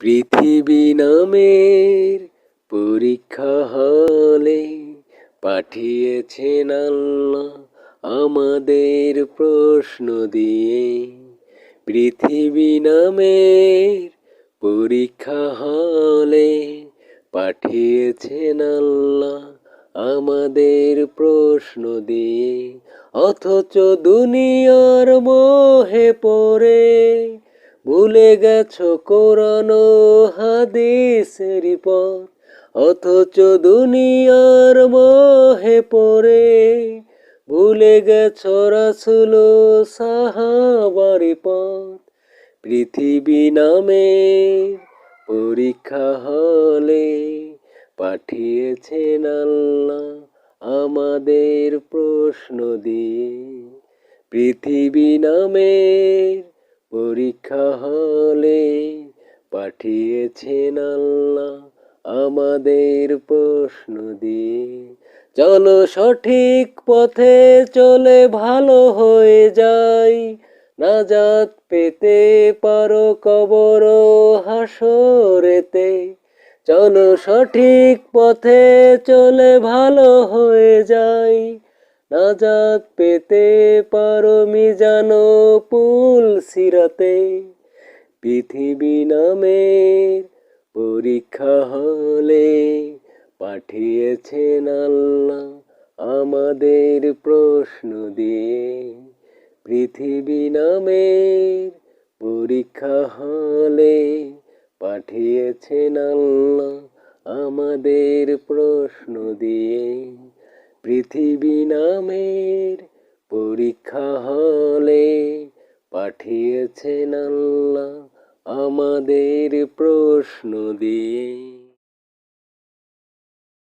পৃথিবী নামের পরীক্ষা হলে পাঠিয়েছেন আল্লাহ আমাদের প্রশ্ন দিয়ে। পৃথিবী নামের পরীক্ষা হলে পাঠিয়েছেন আল্লাহ আমাদের প্রশ্ন দিয়ে। অথচ দুনিয়ার মোহে পড়ে ভুলে গেছো কোরআন ও হাদিসের পর অথচ দুনিয়ার মোহে পড়ে। ভুলে গেছো রাসুল সাহাবারি পথ, পৃথিবী নামে পরীক্ষা হলে পাঠিয়েছেন আল্লাহ আমাদের প্রশ্ন দিয়ে। পৃথিবী নামের পরীক্ষা হলে পাঠিয়েছেন আল্লাহ আমাদের প্রশ্ন দিয়ে। চলো সঠিক পথে চলে ভালো হয়ে যাই। নাজাত পেতে পারো কবর হাসরেতে চলো সঠিক পথে চলে ভালো হয়ে যাই। নাজাত পেতে পারো মিজানো পুল সিরাতে। পৃথিবী নামের পরীক্ষা হলে পাঠিয়েছেন আল্লাহ আমাদের প্রশ্ন দিয়ে। পৃথিবী নামের পরীক্ষা হলে পাঠিয়েছেন আল্লাহ আমাদের প্রশ্ন দিয়ে। পৃথিবী নামের পরীক্ষা হলে পাঠিয়েছেন আল্লাহ আমাদের প্রশ্ন দিয়ে।